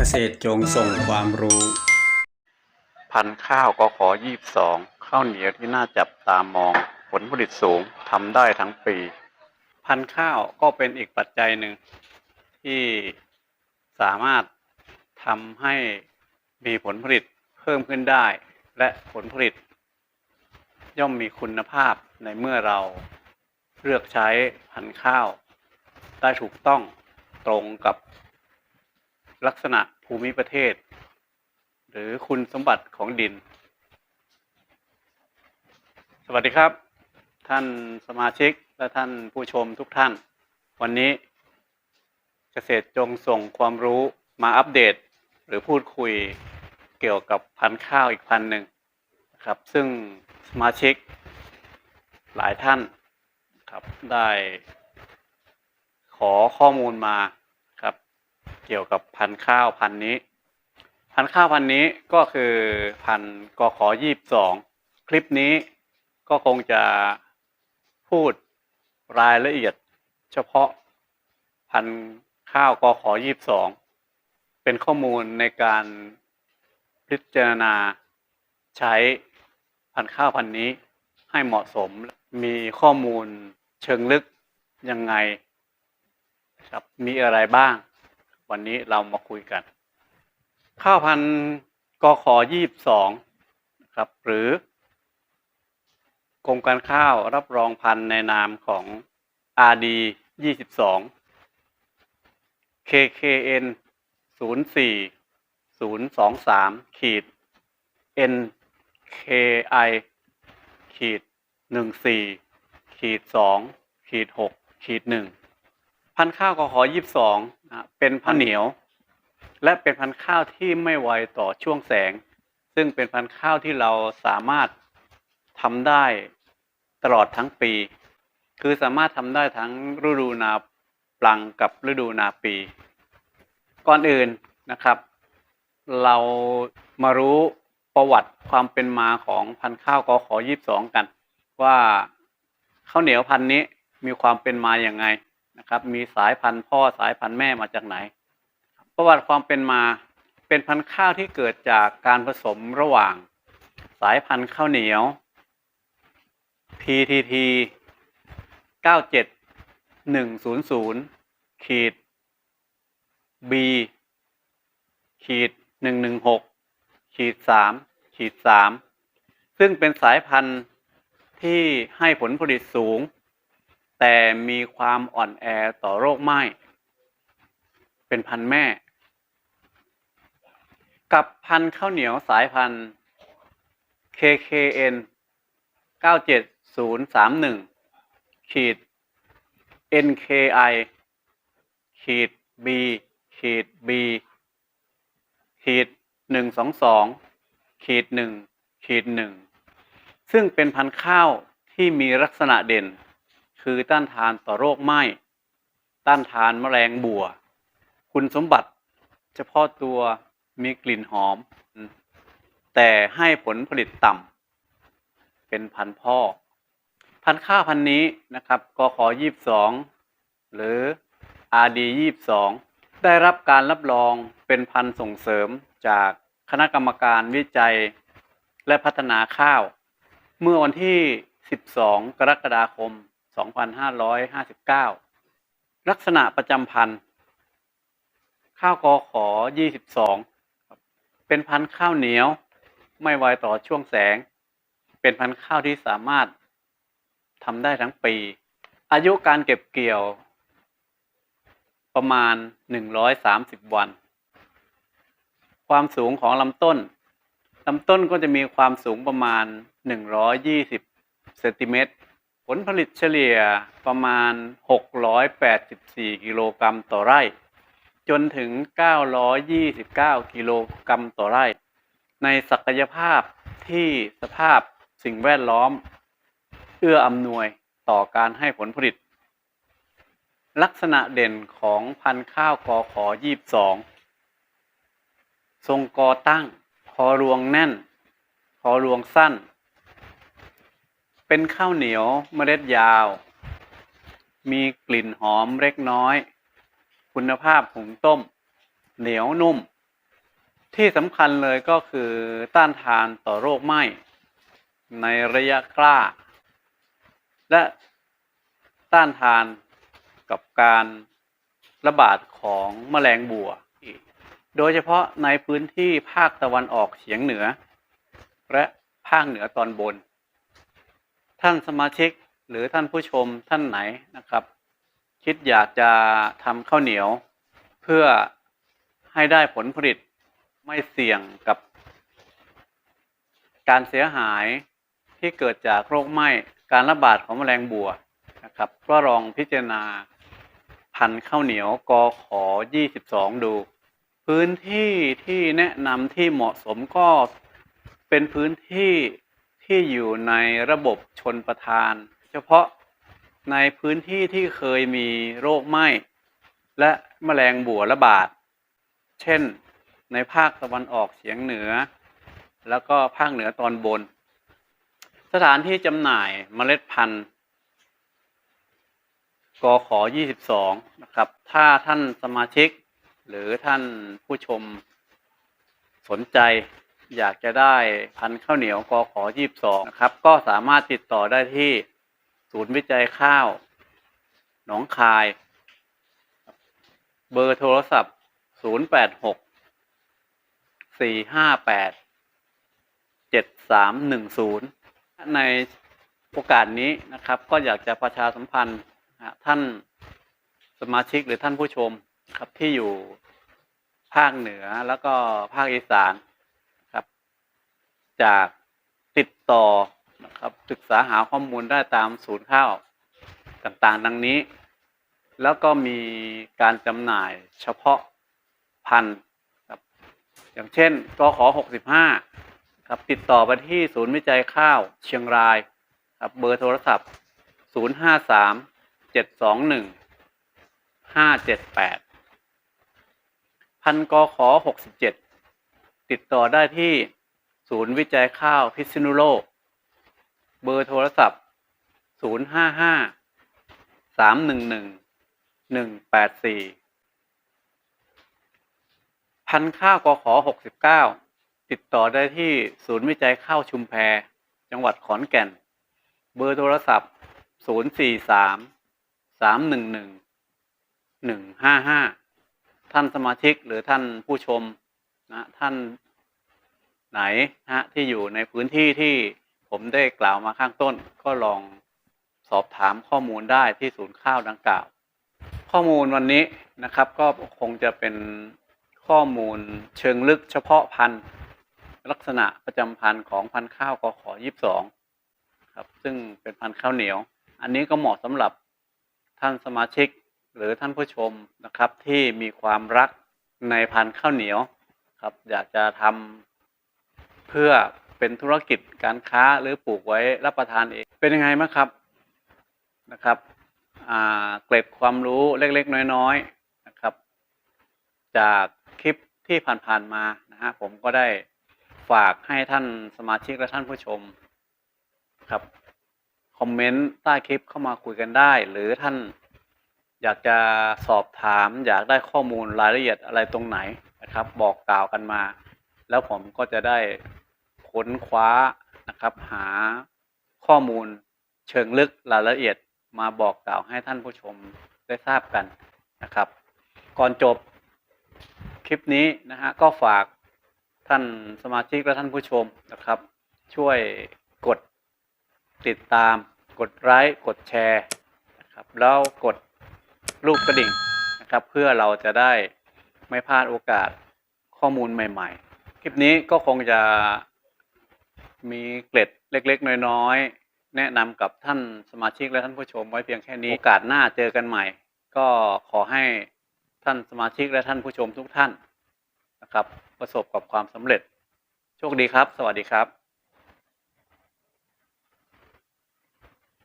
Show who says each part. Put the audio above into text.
Speaker 1: เกษตรจงส่งความรู้
Speaker 2: พันข้าวก็ขอยี่สองข้าวเหนียวที่น่าจับตามอง ผลผลิตสูงทำได้ทั้งปี พันข้าวก็เป็นอีกปัจจัยหนึ่ง ที่สามารถทำให้มีผลผลิตเพิ่มขึ้นได้ และผลผลิต ย่อมมีคุณภาพในเมื่อเราเลือกใช้พันธุ์ข้าว ได้ถูกต้องตรงกับ ลักษณะภูมิประเทศ หรือคุณสมบัติของดิน สวัสดีครับ ท่านสมาชิกและท่านผู้ชมทุกท่าน วันนี้ เกษตรจงส่งความรู้มาอัปเดต หรือพูดคุยเกี่ยวกับพันธุ์ข้าวอีกพันหนึ่งนะครับ ซึ่งสมาชิกหลายท่านครับได้ขอข้อมูลมา เกี่ยวกับพันธุ์ข้าวพันธุ์นี้ พันธุ์ข้าวพันธุ์นี้ก็คือพันธุ์กขอยี่บสองคลิปนี้ก็คงจะพูดรายละเอียด เฉพาะพันธุ์ข้าวกขอยี่บสองเป็นข้อมูลในการพิจารณาใช้พันธุ์ข้าวพันธุ์นี้ให้เหมาะสมมีข้อมูลเชิงลึกยังไงครับมีอะไรบ้าง วันนี้เรามาคุยกัน ข้าวพันกขอยี่บสองครับ หรือกรมการข้าวรับรองพันในนามของ RD ยี่สิบสอง KKN ศูนย์สี่ศูนย์สองสามขีด NKI ขีดหนึ่งสี่ขีดสองขีดหกขีดหนึ่งพันข้าวกขอยี่สิบสอง เป็นพันเหนียว และเป็นพันธุ์ข้าวที่ไม่ไวต่อช่วงแสง ซึ่งเป็นพันธุ์ข้าวที่เราสามารถทำได้ตลอดทั้งปี คือสามารถทำได้ทั้งฤดูนาปลังกับฤดูนาปี ก่อนอื่นนะครับ เรามารู้ประวัติความเป็นมาของพันธุ์ข้าวกขอยี่สิบสองกัน ว่าข้าวเหนียวพันธุ์นี้มีความเป็นมาอย่างไง นะครับ มีสายพันธุ์พ่อสายพันธุ์แม่มาจากไหน ประวัติความเป็นมาเป็นพันธุ์ข้าวที่เกิดจากการผสมระหว่าง สายพันธุ์ข้าวเหนียว PTT 97100ขีด B ขีด116ขีด3ขีด3ซึ่งเป็นสายพันธุ์ที่ให้ผลผลิตสูง แต่มีความอ่อนแอต่อโรคไหม้เป็นพันธุ์แม่ กับพันธุ์ข้าวเหนียวสายพันธุ์ KKN 97031ขีด NKI ขีด B ขีด B ขีด 122ขีด 1ขีด 1 ซึ่งเป็นพันธุ์ข้าวที่มีลักษณะเด่น คือต้านทานต่อโรคไหม้ต้านทานแมลงบัว คุณสมบัติเฉพาะตัวมีกลิ่นหอม แต่ให้ผลผลิตต่ำเป็นพันพ่อ พันข้าวพันนี้นะครับกขอยี่สองหรือ RD ยี่สองได้รับการรับรองเป็นพันส่งเสริมจากคณะกรรมการวิจัยและพัฒนาข้าว เมื่อวันที่ 12 กรกฎาคม 2559 ลักษณะประจำพันธุ์ข้าวกอขอ 22 เป็นพันธุ์ข้าวเหนียวไม่ไวต่อช่วงแสง เป็นพันธุ์ข้าวที่สามารถทำได้ทั้งปี อายุการเก็บเกี่ยวประมาณ 130 วัน ความสูงของลำต้นลำต้นก็จะมีความสูงประมาณ 120เซนติเมตร ผลผลิตเฉลี่ยประมาณ 684 กิโลกรัมต่อไร่ จนถึง 929 กิโลกรัมต่อไร่ ในศักยภาพที่สภาพสิ่งแวดล้อม เอื้ออำนวยต่อการให้ผลผลิต ลักษณะเด่นของพันธุ์ข้าวกอขอยีบสองทรงกอตั้ง คอรวงแน่น คอรวงสั้น เป็นข้าวเหนียวเมล็ดยาว มีกลิ่นหอมเล็กน้อย คุณภาพหุงต้ม เหนียวนุ่ม ที่สำคัญเลยก็คือต้านทานต่อโรคไหม้ในระยะกล้า และต้านทานกับการระบาดของแมลงบัว โดยเฉพาะในพื้นที่ภาคตะวันออกเฉียงเหนือ และภาคเหนือตอนบน ท่านสมาชิกหรือท่านผู้ชมท่านไหนนะครับ คิดอยากจะทำข้าวเหนียว เพื่อให้ได้ผลผลิตไม่เสี่ยงกับ การเสียหายที่เกิดจากโรคไหม้การระบาดของแมลงบัวนะครับ ก็ลองพิจารณาพันธุ์ข้าวเหนียวกอขอ 22 ดู พื้นที่ที่แนะนำที่เหมาะสมก็เป็นพื้นที่ ที่อยู่ในระบบชนประทาน เฉพาะในพื้นที่ที่เคยมีโรคไหม้ และแมลงบัวระบาด เช่น ในภาคตะวันออกเฉียงเหนือ แล้วก็ภาคเหนือตอนบน สถานที่จำหน่ายเมล็ดพันธุ์กขอ 22 นะครับ ถ้าท่านสมาชิก หรือท่านผู้ชมสนใจ อยากจะได้พันข้าวเหนียวกอขอ22นะครับ ก็สามารถติดต่อได้ที่ศูนย์วิจัยข้าว หนองคาย เบอร์โทรศัพท์ 086 458 7310 ในโอกาสนี้นะครับ ก็อยากจะประชาสัมพันธ์ท่านสมาชิกหรือท่านผู้ชมครับที่อยู่ภาคเหนือแล้วก็ภาคอีสาน จากติดต่อนะครับศึกษาหาข้อมูลได้ตามศูนย์ข้าวต่างๆ ดังนี้ แล้วก็มีการจำหน่ายเฉพาะพันธุ์ครับอย่างเช่นกขอ65ครับติดต่อไปที่ศูนย์วิจัยข้าวเชียงรายครับเบอร์โทรศัพท์ 053 721 578 พันกขอ67 ติดต่อได้ที่ ศูนย์วิจัยข้าวพิษณุโลก เบอร์โทรศัพท์ 055 311 184 พันข้าวกขอ69 ติดต่อได้ที่ศูนย์วิจัยข้าวชุมแพ จังหวัดขอนแก่น เบอร์โทรศัพท์ 043 311 155 ท่านสมาชิกหรือท่านผู้ชมนะท่าน ไหนนะฮะที่อยู่ในพื้นที่ที่ผมได้กล่าวมาข้างต้น ก็ลองสอบถามข้อมูลได้ที่ศูนย์ข้าวดังกล่าว ข้อมูลวันนี้นะครับก็คงจะเป็นข้อมูลเชิงลึกเฉพาะพันธุ์ลักษณะประจำพันธุ์ของพันธุ์ข้าวกขอ22ครับซึ่งเป็นพันธุ์ข้าวเหนียว อันนี้ก็เหมาะสำหรับท่านสมาชิกหรือท่านผู้ชมนะครับที่มีความรักในพันธุ์ข้าวเหนียวครับอยากจะทำ เพื่อเป็นธุรกิจการค้าหรือปลูกไว้รับประทานเอง เป็นยังไงบ้งครับนะครับเกร็ดความรู้เล็กๆ น้อยๆนะครับ จากคลิปที่ผ่านๆมานะฮะผมก็ได้ฝากให้ท่านสมาชิกและท่านผู้ชมครับคอมเมนต์ใต้คลิปเข้ามาคุยกันได้ หรือท่านอยากจะสอบถาม อยากได้ข้อมูลรายละเอียดอะไรตรงไหนนะครับ บอกกล่าวกันมา แล้วผมก็จะได้ ค้นคว้านะครับ หาข้อมูลเชิงลึกรายละเอียดมาบอกกล่าวให้ท่านผู้ชมได้ทราบกันนะครับ ก่อนจบคลิปนี้นะฮะก็ฝากท่านสมาชิกและท่านผู้ชมนะครับ ช่วยกดติดตาม กดไลค์กดแชร์นะครับแล้วกดรูปกระดิ่งนะครับ เพื่อเราจะได้ไม่พลาดโอกาสข้อมูลใหม่ ๆ คลิปนี้ก็คงจะ มีเกล็ดเล็ก ๆ น้อย ๆ แนะนำกับท่านสมาชิกและท่านผู้ชมไว้เพียงแค่นี้ โอกาสหน้าเจอกันใหม่ ก็ขอให้ท่านสมาชิกและท่านผู้ชมทุกท่านนะครับ ประสบกับความสำเร็จ โชคดีครับ สวัสดีครับ